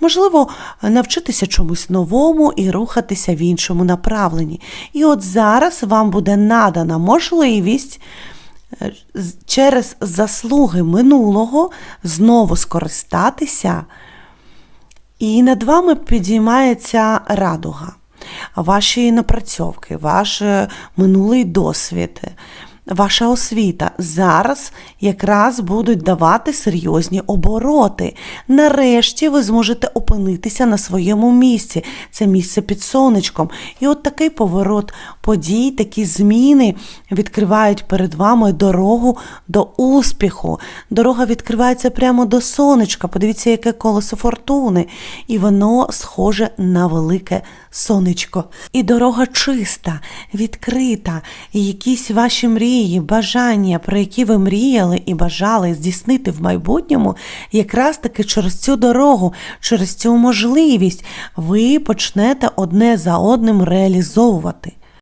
Можливо, навчитися чомусь новому і рухатися в іншому направленні. І от зараз вам буде надана можливість е, через заслуги минулого знову скористатися, і над вами підіймається радуга, ваші напрацьовки, ваш е, минулий досвід, ваша освіта зараз якраз будуть давати серйозні обороти. Нарешті ви зможете опинитися на своєму місці. Це місце під сонечком. І от такий поворот подій, такі зміни відкривають перед вами дорогу до успіху. Дорога відкривається прямо до сонечка. Подивіться, яке колесо фортуни. І воно схоже на велике сонечко. І дорога чиста, відкрита. І якісь ваші мрії, бажання, про які ви мріяли і бажали здійснити в майбутньому, якраз таки через цю дорогу, через цю можливість ви почнете одне за одним реалізовувати.